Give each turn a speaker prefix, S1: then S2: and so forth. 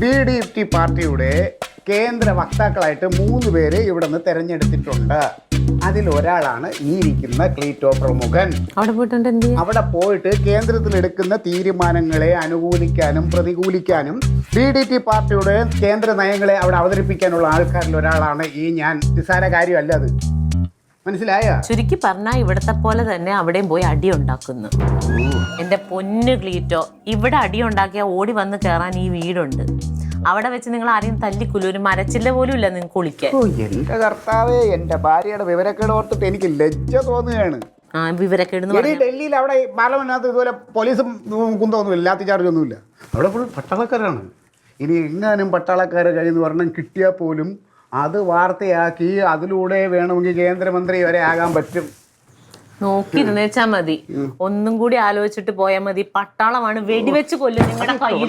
S1: B D T പാർട്ടിയുടെ കേന്ദ്ര വക്താക്കളായിട്ട് മൂന്ന് പേര് ഇവിടെ നിന്ന് തെരഞ്ഞെടുത്തിട്ടുണ്ട്. അതിൽ ഒരാളാണ് ഈ ഇരിക്കുന്ന ക്ലീറ്റോ പ്രമുഖൻ.
S2: അവിടെ പോയിട്ടുണ്ട് എന്ത് ചെയ്യാ?
S1: അവിടെ പോയിട്ട് കേന്ദ്രത്തിൽ എടുക്കുന്ന തീരുമാനങ്ങളെ അനുകൂലിക്കാനും പ്രതികൂലിക്കാനും ബി ഡി ടി പാർട്ടിയുടെ കേന്ദ്ര നയങ്ങളെ അവിടെ അവതരിപ്പിക്കാനുള്ള ആൾക്കാരിൽ ഒരാളാണ് ഈ ഞാൻ. നിസ്സാര കാര്യമല്ല അത്. മനസ്സിലായ?
S2: ചുരുക്കി പറഞ്ഞാൽ ഇവിടത്തെ പോലെ തന്നെ അവിടെയും പോയി അടി ഉണ്ടാക്കുന്നു. എന്റെ പൊന്ന് ക്ലീറ്റോ ഇവിടെ അടി ഉണ്ടാക്കിയ ഓടി വന്ന് കയറാൻ ഈ വീടുണ്ട്. അവിടെ വെച്ച് നിങ്ങൾ ആരെയും തല്ലിക്കൊല്ലു ഒരു മരച്ചില്ല പോലും ഇല്ല നിങ്ങൾക്ക് കുളിക്കാൻ
S1: ഓ എന്റെ കർത്താവേ എന്റെ ഭാര്യയുടെ വിവരക്കേട് ഓർത്തിട്ട് എനിക്ക് ലജ്ജ തോന്നുകയാണ്.
S2: ആ വിവരക്കേട്
S1: എടി ഡൽഹിയിൽ അവിടെ ഈ പാർലമെന്റിനകത്ത് ഇതുപോലെ പോലീസും ഉം, കുന്തമൊന്നുമില്ല ലാത്തി ചാർജ് ഒന്നുമില്ല. അവിടെ ഫുൾ പട്ടാളക്കാരാണ്. ഇനി എങ്ങാനും പട്ടാളക്കാരെ കഴിയുന്ന പറഞ്ഞാൽ കിട്ടിയാൽ പോലും അത് വാർത്തയാക്കി അതിലൂടെ വേണമെങ്കിൽ കേന്ദ്രമന്ത്രി വരെ ആകാൻ പറ്റും.
S2: നോക്കി നോക്കിയിരുന്നേച്ചാ മതി. ഒന്നും കൂടി ആലോചിച്ചിട്ട് പോയാൽ മതി. പട്ടാളമാണ് വെടിവെച്ച് കൊല്ലും നിങ്ങളുടെ കയ്യിൽ